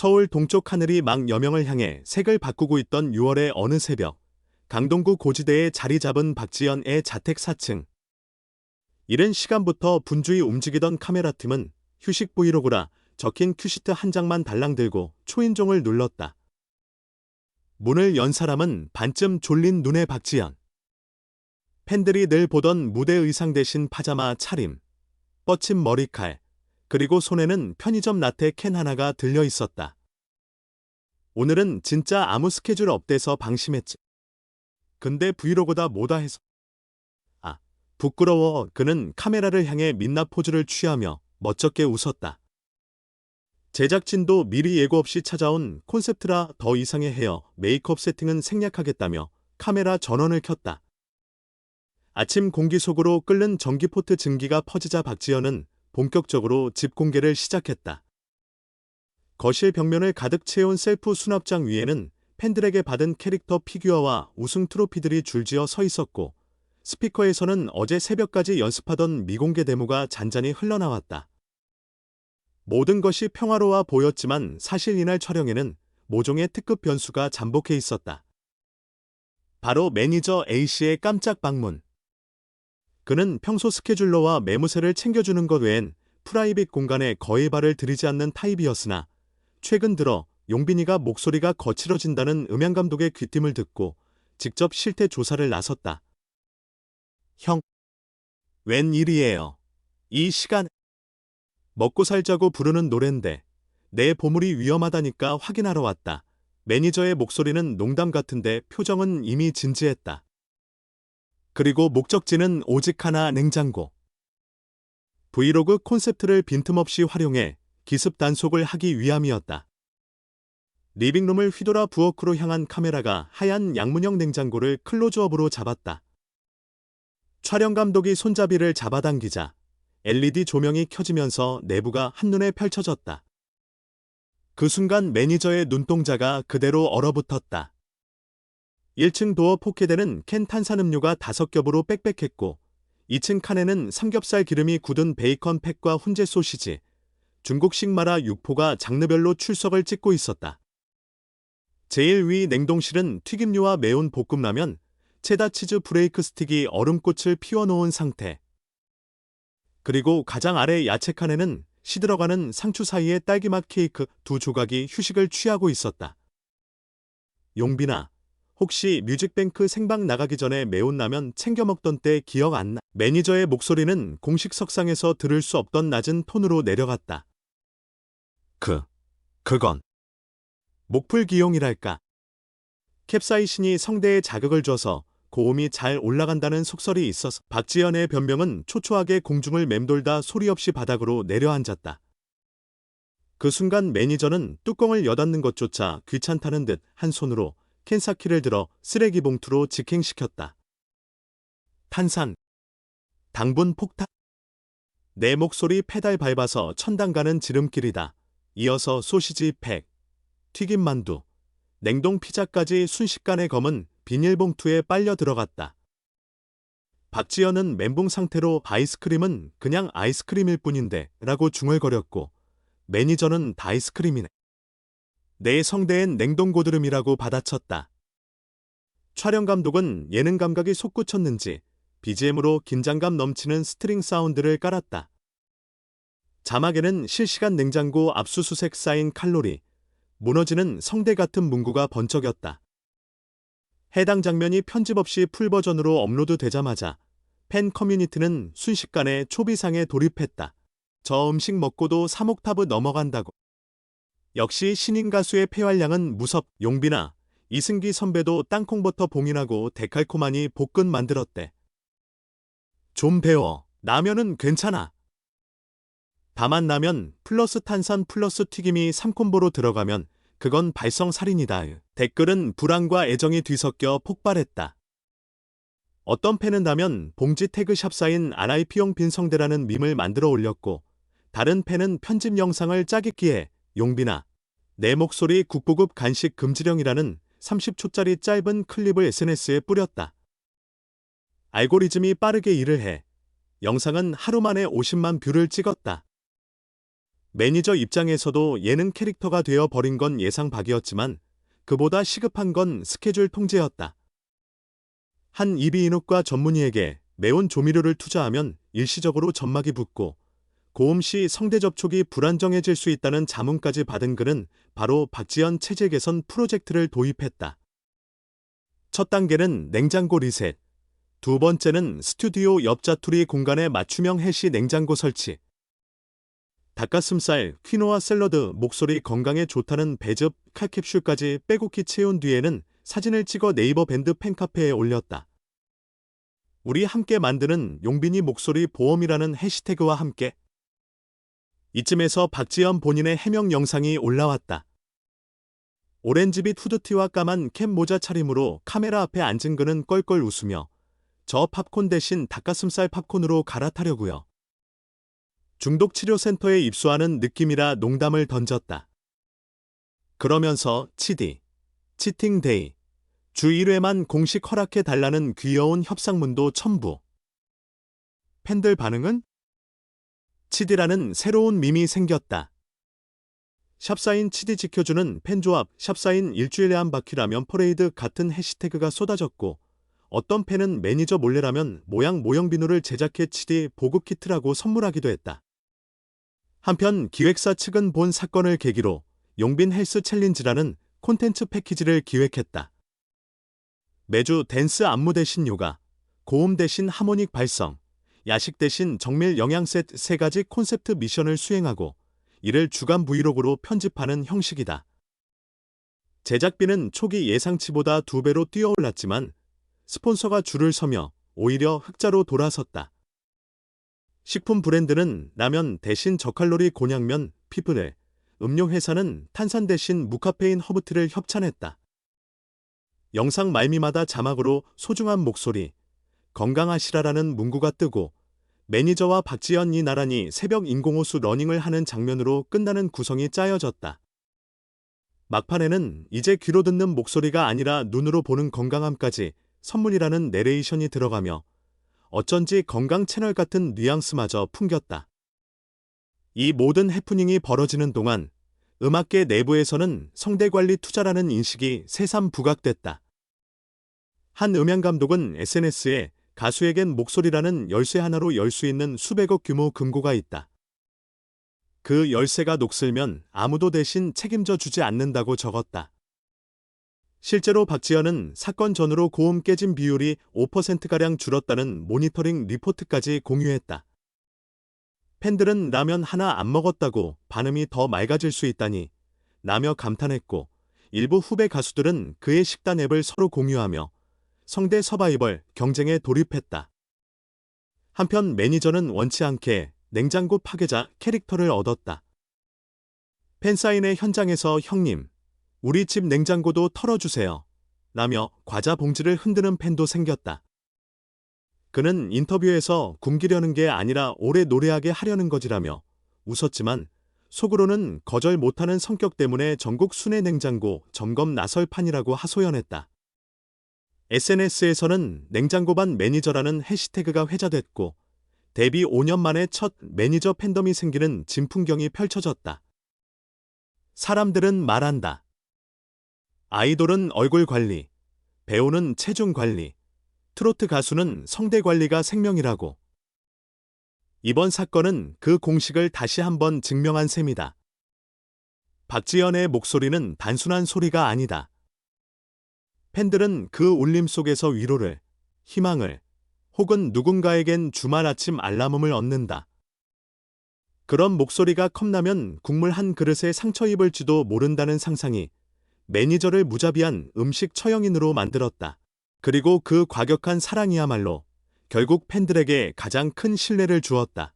서울 동쪽 하늘이 막 여명을 향해 색을 바꾸고 있던 6월의 어느 새벽, 강동구 고지대에 자리 잡은 박지연의 자택 4층. 이른 시간부터 분주히 움직이던 카메라팀은 휴식 브이로그라 적힌 큐시트 한 장만 달랑 들고 초인종을 눌렀다. 문을 연 사람은 반쯤 졸린 눈의 박지연. 팬들이 늘 보던 무대 의상 대신 파자마 차림, 뻗친 머리칼, 그리고 손에는 편의점 라떼 캔 하나가 들려 있었다. 오늘은 진짜 아무 스케줄 없대서 방심했지. 근데 브이로그다 뭐다 해서. 아, 부끄러워 그는 카메라를 향해 민낯 포즈를 취하며 멋쩍게 웃었다. 제작진도 미리 예고 없이 찾아온 콘셉트라 더 이상의 헤어, 메이크업 세팅은 생략하겠다며 카메라 전원을 켰다. 아침 공기 속으로 끓는 전기포트 증기가 퍼지자 박지연은 본격적으로 집 공개를 시작했다. 거실 벽면을 가득 채운 셀프 수납장 위에는 팬들에게 받은 캐릭터 피규어와 우승 트로피들이 줄지어 서 있었고, 스피커에서는 어제 새벽까지 연습하던 미공개 데모가 잔잔히 흘러나왔다. 모든 것이 평화로워 보였지만 사실 이날 촬영에는 모종의 특급 변수가 잠복해 있었다. 바로 매니저 A씨의 깜짝 방문. 그는 평소 스케줄러와 매무새를 챙겨주는 것 외엔 프라이빗 공간에 거의 발을 들이지 않는 타입이었으나 최근 들어 용빈이가 목소리가 거칠어진다는 음향 감독의 귀띔을 듣고 직접 실태 조사를 나섰다. 형, 웬일이에요? 이 시간 먹고 살자고 부르는 노랜데 내 보물이 위험하다니까 확인하러 왔다. 매니저의 목소리는 농담 같은데 표정은 이미 진지했다. 그리고 목적지는 오직 하나 냉장고. 브이로그 콘셉트를 빈틈없이 활용해 기습 단속을 하기 위함이었다. 리빙룸을 휘돌아 부엌으로 향한 카메라가 하얀 양문형 냉장고를 클로즈업으로 잡았다. 촬영 감독이 손잡이를 잡아당기자 LED 조명이 켜지면서 내부가 한눈에 펼쳐졌다. 그 순간 매니저의 눈동자가 그대로 얼어붙었다. 1층 도어 포켓에는 캔 탄산음료가 다섯 겹으로 빽빽했고 2층 칸에는 삼겹살 기름이 굳은 베이컨 팩과 훈제 소시지, 중국식 마라 육포가 장르별로 출석을 찍고 있었다. 제일 위 냉동실은 튀김류와 매운 볶음라면, 체다 치즈 브레이크 스틱이 얼음꽃을 피워놓은 상태. 그리고 가장 아래 야채 칸에는 시들어가는 상추 사이에 딸기맛 케이크 두 조각이 휴식을 취하고 있었다. 용빈아, 혹시 뮤직뱅크 생방 나가기 전에 매운 라면 챙겨 먹던 때 기억 안 나? 매니저의 목소리는 공식 석상에서 들을 수 없던 낮은 톤으로 내려갔다. 그, 그건. 목풀 기용이랄까. 캡사이신이 성대에 자극을 줘서 고음이 잘 올라간다는 속설이 있어서 박지연의 변명은 초초하게 공중을 맴돌다 소리 없이 바닥으로 내려앉았다. 그 순간 매니저는 뚜껑을 여닫는 것조차 귀찮다는 듯 한 손으로 캔사키를 들어 쓰레기 봉투로 직행시켰다. 탄산. 당분 폭탄. 내 목소리 페달 밟아서 천당 가는 지름길이다. 이어서 소시지 팩, 튀김 만두, 냉동 피자까지 순식간에 검은 비닐봉투에 빨려 들어갔다. 박지연은 멘붕 상태로 아이스크림은 그냥 아이스크림일 뿐인데 라고 중얼거렸고 매니저는 다이스크림이네. 내 성대엔 냉동고드름이라고 받아쳤다. 촬영 감독은 예능 감각이 솟구쳤는지 BGM으로 긴장감 넘치는 스트링 사운드를 깔았다. 자막에는 실시간 냉장고 압수수색 쌓인 칼로리, 무너지는 성대 같은 문구가 번쩍였다. 해당 장면이 편집 없이 풀버전으로 업로드 되자마자 팬 커뮤니티는 순식간에 초비상에 돌입했다. 저 음식 먹고도 3옥타브 넘어간다고. 역시 신인 가수의 폐활량은 무섭 용비나 이승기 선배도 땅콩버터 봉인하고 데칼코마니 볶은 만들었대. 좀 배워. 라면은 괜찮아. 다만 라면 플러스 탄산 플러스 튀김이 3콤보로 들어가면 그건 발성살인이다. 댓글은 불안과 애정이 뒤섞여 폭발했다. 어떤 팬은 다면 봉지 태그샵 사인 RIP용 빈성대라는 밈을 만들어 올렸고 다른 팬은 편집 영상을 짜깁기에 용비나 내 목소리 국보급 간식 금지령이라는 30초짜리 짧은 클립을 SNS에 뿌렸다. 알고리즘이 빠르게 일을 해 영상은 하루 만에 50만 뷰를 찍었다. 매니저 입장에서도 예능 캐릭터가 되어 버린 건 예상 밖이었지만 그보다 시급한 건 스케줄 통제였다. 한 이비인후과 전문의에게 매운 조미료를 투자하면 일시적으로 점막이 붓고 고음 시 성대 접촉이 불안정해질 수 있다는 자문까지 받은 그는 바로 박지연 체질 개선 프로젝트를 도입했다. 첫 단계는 냉장고 리셋, 두 번째는 스튜디오 옆 자투리 공간에 맞춤형 해시 냉장고 설치. 닭가슴살, 퀴노아 샐러드, 목소리 건강에 좋다는 배즙, 칼캡슐까지 빼곡히 채운 뒤에는 사진을 찍어 네이버 밴드 팬카페에 올렸다. 우리 함께 만드는 용빈이 목소리 보험이라는 해시태그와 함께 이쯤에서 박지연 본인의 해명 영상이 올라왔다. 오렌지빛 후드티와 까만 캡 모자 차림으로 카메라 앞에 앉은 그는 껄껄 웃으며 저 팝콘 대신 닭가슴살 팝콘으로 갈아타려고요. 중독치료센터에 입소하는 느낌이라 농담을 던졌다. 그러면서 치디, 치팅데이, 주 1회만 공식 허락해 달라는 귀여운 협상문도 첨부. 팬들 반응은? 치디라는 새로운 밈이 생겼다. 샵사인 치디 지켜주는 팬조합 샵사인 일주일에 한 바퀴 라면 퍼레이드 같은 해시태그가 쏟아졌고 어떤 팬은 매니저 몰래 라면 모양 모형 비누를 제작해 치디 보급 키트라고 선물하기도 했다. 한편 기획사 측은 본 사건을 계기로 용빈 헬스 챌린지라는 콘텐츠 패키지를 기획했다. 매주 댄스 안무 대신 요가, 고음 대신 하모닉 발성, 야식 대신 정밀 영양 세트 세 가지 콘셉트 미션을 수행하고 이를 주간 브이로그로 편집하는 형식이다. 제작비는 초기 예상치보다 두 배로 뛰어올랐지만 스폰서가 줄을 서며 오히려 흑자로 돌아섰다. 식품 브랜드는 라면 대신 저칼로리 곤약면 피플에 음료 회사는 탄산 대신 무카페인 허브티를 협찬했다. 영상 말미마다 자막으로 소중한 목소리, 건강하시라라는 문구가 뜨고 매니저와 박지연이 나란히 새벽 인공호수 러닝을 하는 장면으로 끝나는 구성이 짜여졌다. 막판에는 이제 귀로 듣는 목소리가 아니라 눈으로 보는 건강함까지 선물이라는 내레이션이 들어가며 어쩐지 건강 채널 같은 뉘앙스마저 풍겼다. 이 모든 해프닝이 벌어지는 동안 음악계 내부에서는 성대관리 투자라는 인식이 새삼 부각됐다. 한 음향 감독은 SNS에 가수에겐 목소리라는 열쇠 하나로 열 수 있는 수백억 규모 금고가 있다. 그 열쇠가 녹슬면 아무도 대신 책임져 주지 않는다고 적었다. 실제로 박지현은 사건 전후로 고음 깨진 비율이 5%가량 줄었다는 모니터링 리포트까지 공유했다. 팬들은 라면 하나 안 먹었다고 반음이 더 맑아질 수 있다니 라며 감탄했고 일부 후배 가수들은 그의 식단 앱을 서로 공유하며 성대 서바이벌 경쟁에 돌입했다. 한편 매니저는 원치 않게 냉장고 파괴자 캐릭터를 얻었다. 팬사인회 현장에서 형님, 우리 집 냉장고도 털어주세요. 라며 과자 봉지를 흔드는 팬도 생겼다. 그는 인터뷰에서 굶기려는 게 아니라 오래 노래하게 하려는 거지라며 웃었지만 속으로는 거절 못하는 성격 때문에 전국 순회 냉장고 점검 나설 판이라고 하소연했다. SNS에서는 냉장고반 매니저라는 해시태그가 회자됐고 데뷔 5년 만에 첫 매니저 팬덤이 생기는 진풍경이 펼쳐졌다. 사람들은 말한다. 아이돌은 얼굴 관리, 배우는 체중 관리, 트로트 가수는 성대 관리가 생명이라고. 이번 사건은 그 공식을 다시 한번 증명한 셈이다. 박지연의 목소리는 단순한 소리가 아니다. 팬들은 그 울림 속에서 위로를, 희망을, 혹은 누군가에겐 주말 아침 알람음을 얻는다. 그런 목소리가 컵라면 국물 한 그릇에 상처 입을지도 모른다는 상상이 매니저를 무자비한 음식 처형인으로 만들었다. 그리고 그 과격한 사랑이야말로 결국 팬들에게 가장 큰 신뢰를 주었다.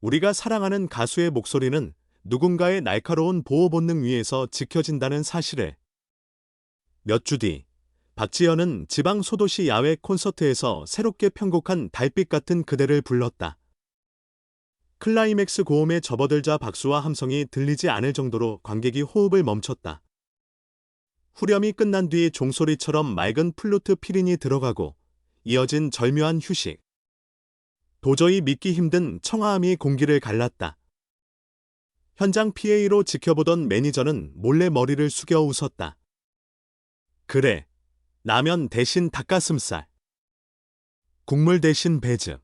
우리가 사랑하는 가수의 목소리는 누군가의 날카로운 보호 본능 위에서 지켜진다는 사실을 몇 주 뒤 박지현은 지방 소도시 야외 콘서트에서 새롭게 편곡한 달빛 같은 그대를 불렀다. 클라이맥스 고음에 접어들자 박수와 함성이 들리지 않을 정도로 관객이 호흡을 멈췄다. 후렴이 끝난 뒤 종소리처럼 맑은 플루트 피린이 들어가고 이어진 절묘한 휴식. 도저히 믿기 힘든 청아함이 공기를 갈랐다. 현장 PA로 지켜보던 매니저는 몰래 머리를 숙여 웃었다. 그래. 라면 대신 닭가슴살. 국물 대신 배즙.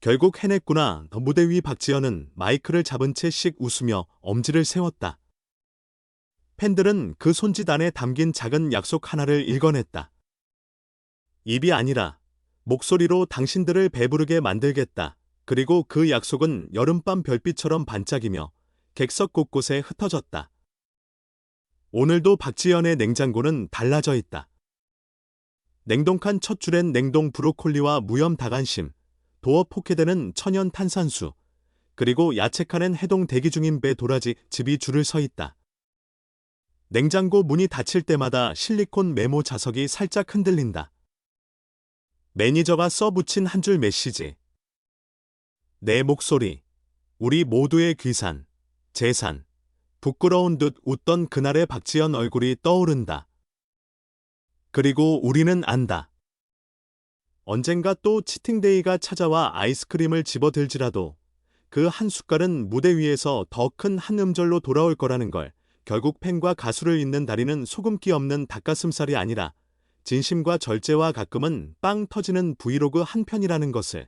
결국 해냈구나. 무대 위 박지현은 마이크를 잡은 채 씩 웃으며 엄지를 세웠다. 팬들은 그 손짓 안에 담긴 작은 약속 하나를 읽어냈다. 입이 아니라 목소리로 당신들을 배부르게 만들겠다. 그리고 그 약속은 여름밤 별빛처럼 반짝이며 객석 곳곳에 흩어졌다. 오늘도 박지연의 냉장고는 달라져 있다. 냉동칸 첫 줄엔 냉동 브로콜리와 무염 다간심, 도어 포케되는 천연 탄산수, 그리고 야채칸엔 해동 대기 중인 배 도라지 즙이 줄을 서 있다. 냉장고 문이 닫힐 때마다 실리콘 메모 자석이 살짝 흔들린다. 매니저가 써붙인 한 줄 메시지. 내 목소리, 우리 모두의 귀산, 재산, 부끄러운 듯 웃던 그날의 박지연 얼굴이 떠오른다. 그리고 우리는 안다. 언젠가 또 치팅데이가 찾아와 아이스크림을 집어들지라도 그 한 숟갈은 무대 위에서 더 큰 한 음절로 돌아올 거라는 걸 결국 팬과 가수를 잇는 다리는 소금기 없는 닭가슴살이 아니라 진심과 절제와 가끔은 빵 터지는 브이로그 한 편이라는 것을